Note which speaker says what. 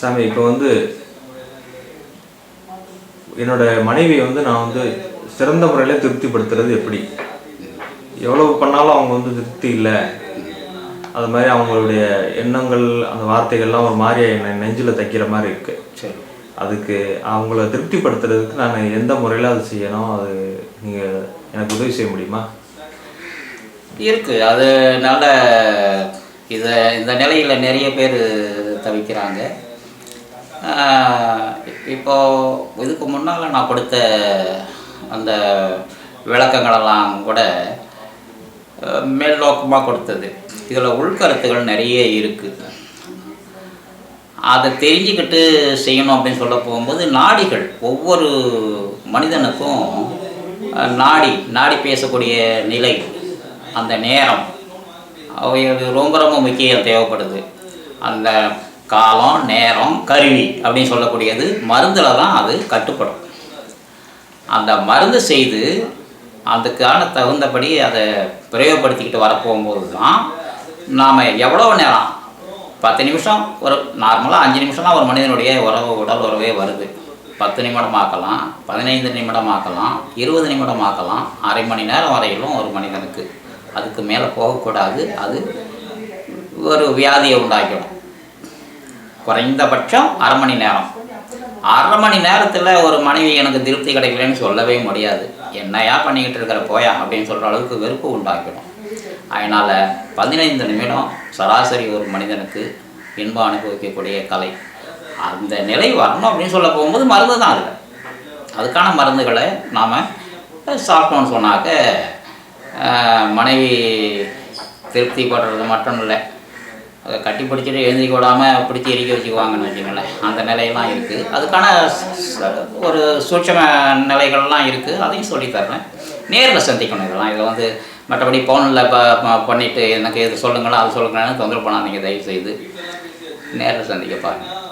Speaker 1: சாமி இப்போ வந்து என்னோட மனைவியை வந்து நான் வந்து சிறந்த முறையில் திருப்திப்படுத்துறது எப்படி? எவ்வளவு பண்ணாலும் அவங்க வந்து திருப்தி இல்லை. அது மாதிரி அவங்களுடைய எண்ணங்கள் அந்த வார்த்தைகள்லாம் ஒரு மாதிரி என்னை நெஞ்சில் தைக்கிற மாதிரி இருக்கு.
Speaker 2: சரி.
Speaker 1: அதுக்கு அவங்கள திருப்திப்படுத்துறதுக்கு நான் எந்த முறையில் அது செய்யணும்? அது நீங்கள் எனக்கு உதவி செய்ய முடியுமா?
Speaker 2: இருக்குது அதனால இதை இந்த நிலையில் நிறைய பேர் தவிக்கிறாங்க. இப்போது இதுக்கு முன்னால் நான் கொடுத்த அந்த விளக்கங்களெல்லாம் கூட மேல்நோக்கமாக மேல் நோக்கமாக கொடுத்தது. இதில் உள்கருத்துகள் நிறைய இருக்குது அதை தெரிஞ்சுக்கிட்டு செய்யணும் அப்படின்னு சொல்ல போகும்போது நாடிகள் ஒவ்வொரு மனிதனுக்கும் நாடி நாடி பேசக்கூடிய நிலை அந்த நேரம் அவை ரொம்ப ரொம்ப முக்கியம் தேவைப்படுது. அந்த காலம் நேரம் கருவி அப்படின்னு சொல்லக்கூடியது மருந்தில் தான் அது கட்டுப்படும். அந்த மருந்து செய்து அதுக்கான தகுந்தபடி அதை பிரயோகப்படுத்திக்கிட்டு வரப்போகும்போது தான் நாம் எவ்வளோ நேரம்? பத்து நிமிஷம் ஒரு நார்மலாக அஞ்சு நிமிஷம்லாம் ஒரு மனிதனுடைய உறவு உடல் உறவே வருது. பத்து நிமிடம் ஆக்கலாம் பதினைந்து நிமிடம் ஆக்கலாம் இருபது நிமிடம் ஆக்கலாம் அரை மணி நேரம் வரையிலும் ஒரு மனிதனுக்கு. அதுக்கு மேலே போகக்கூடாது. அது ஒரு வியாதியை உண்டாக்கிடும். குறைந்தபட்சம் அரை மணி நேரம். அரை மணி நேரத்தில் ஒரு மனைவி எனக்கு திருப்தி கிடைக்கலன்னு சொல்லவே முடியாது. என்னையா பண்ணிக்கிட்டு இருக்கிற போயா அப்படின்னு சொல்கிற அளவுக்கு வெறுப்பு உண்டாக்கிடும். அதனால் பதினைந்து நிமிடம் சராசரி ஒரு மனிதனுக்கு இன்பம் அனுபவிக்கக்கூடிய கலை. அந்த நிலை வரணும் அப்படின்னு சொல்ல போகும்போது மருந்து தான் அதில். அதுக்கான மருந்துகளை நாம் சாப்பிட்டோம்னு சொன்னாக்க மனைவி திருப்தி படுறது மட்டும் இல்லை. அதை கட்டி பிடிச்சிட்டு எழுந்திரிக்க விடாமல் பிடிச்சி எரிக்க வச்சுக்குவாங்கன்னு வச்சுக்கோங்களேன். அந்த நிலையெல்லாம் இருக்குது அதுக்கான ஒரு சூட்சம நிலைகள்லாம் இருக்குது அதையும் சொல்லித்தர்றேன் நேரில் சந்திக்கணும் இதெல்லாம். இதை வந்து மற்றபடி ஃபோனில் இப்போ பண்ணிவிட்டு எனக்கு இது சொல்லுங்களா அது சொல்லுங்களான்னு தொந்தரவு பண்ணாதீங்க. தயவுசெய்து. நேரில் சந்திக்க பாருங்கள்